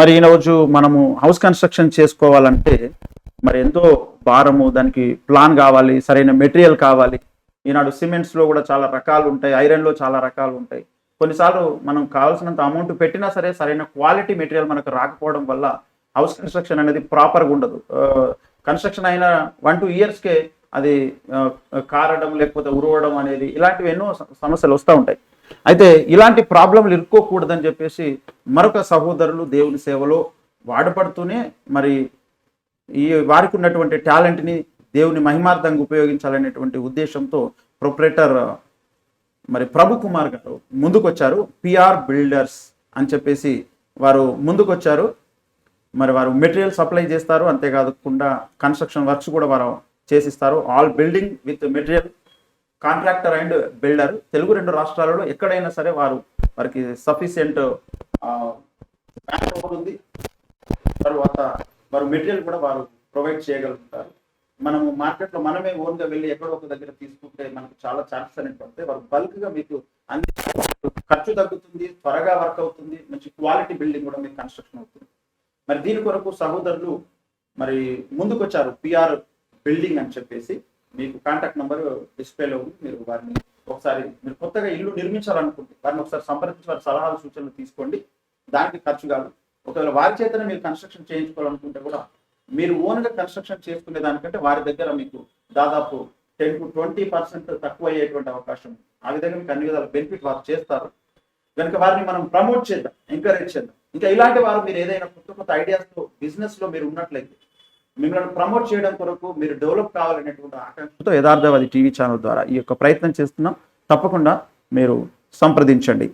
మరి ఈరోజు మనము హౌస్ కన్స్ట్రక్షన్ చేసుకోవాలంటే మరి ఎంతో భారము దానికి ప్లాన్ కావాలి సరైన మెటీరియల్ కావాలి. ఈనాడు సిమెంట్స్లో కూడా చాలా రకాలు ఉంటాయి ఐరన్లో చాలా రకాలు ఉంటాయి. కొన్నిసార్లు మనం కావాల్సినంత అమౌంట్ పెట్టినా సరే సరైన క్వాలిటీ మెటీరియల్ మనకు రాకపోవడం వల్ల హౌస్ కన్స్ట్రక్షన్ అనేది ప్రాపర్గా ఉండదు. కన్స్ట్రక్షన్ అయిన వన్ టూ ఇయర్స్కే అది కారడం లేకపోతే ఉరవడం అనేది ఇలాంటివి ఎన్నో సమస్యలు వస్తూ ఉంటాయి. అయితే ఇలాంటి ప్రాబ్లంలు ఇరుక్కోకూడదని చెప్పేసి మరొక సహోదరులు దేవుని సేవలో వాడపడుతూనే మరి ఈ వారికి ఉన్నటువంటి టాలెంట్ని దేవుని మహిమార్థంగా ఉపయోగించాలనేటువంటి ఉద్దేశంతో ప్రొపరేటర్ మరి ప్రభు కుమార్ గారు ముందుకొచ్చారు. పిఆర్ బిల్డర్స్ అని చెప్పేసి వారు ముందుకొచ్చారు. మరి వారు మెటీరియల్ సప్లై చేస్తారు. అంతేకాకుండా కన్స్ట్రక్షన్ వర్క్స్ కూడా వారు చేసిస్తారు. All building with material contractor and builder Telugu రెండు రాష్ట్రాలలో ఎక్కడైనా సరే వారు వారికి సఫిషియంట్ ఉంది. తర్వాత వారు మెటీరియల్ కూడా వారు ప్రొవైడ్ చేయగలుగుతారు. మనము మార్కెట్లో మనమే ఓన్గా వెళ్ళి ఎక్కడో ఒక దగ్గర తీసుకుంటే మనకు చాలా ఛాన్సెస్ అనేది పడతాయి వారు బల్క్గా మీకు అన్ని ఖర్చు తగ్గుతుంది త్వరగా వర్క్ అవుతుంది మంచి క్వాలిటీ బిల్డింగ్ కూడా మీకు కన్స్ట్రక్షన్ అవుతుంది. మరి దీని కొరకు సహోదరులు మరి ముందుకొచ్చారు పిఆర్ బిల్డింగ్ అని చెప్పేసి. మీకు కాంటాక్ట్ నెంబర్ డిస్ప్లేలో ఉంది. మీరు వారిని ఒకసారి మీరు కొత్తగా ఇల్లు నిర్మించాలనుకుంటే వారిని ఒకసారి సంప్రదించి వారి సలహాలు సూచనలు తీసుకోండి. దానికి ఖర్చు కాదు. ఒకవేళ వారి చేతనే మీరు కన్స్ట్రక్షన్ చేయించుకోవాలనుకుంటే కూడా మీరు ఓన్గా కన్స్ట్రక్షన్ చేసుకునే దానికంటే వారి దగ్గర మీకు దాదాపు టెన్ టు ట్వంటీ పర్సెంట్ తక్కువ అయ్యేటువంటి అవకాశం ఉంది. ఆ విధంగా మీకు అన్ని విధాల బెనిఫిట్ వారు చేస్తారు. కనుక వారిని మనం ప్రమోట్ చేద్దాం ఎంకరేజ్ చేద్దాం. ఇంకా ఇలాంటి వారు మీరు ఏదైనా కొత్త కొత్త ఐడియాస్తో బిజినెస్లో మీరు ఉన్నట్లయితే మిమ్మల్ని ప్రమోట్ చేయడం కొరకు మీరు డెవలప్ కావాలనేటువంటి ఆకాంక్షతో యథార్థవాది టీవీ ఛానల్ ద్వారా ఈ యొక్క ప్రయత్నం చేస్తున్నాం. తప్పకుండా మీరు సంప్రదించండి.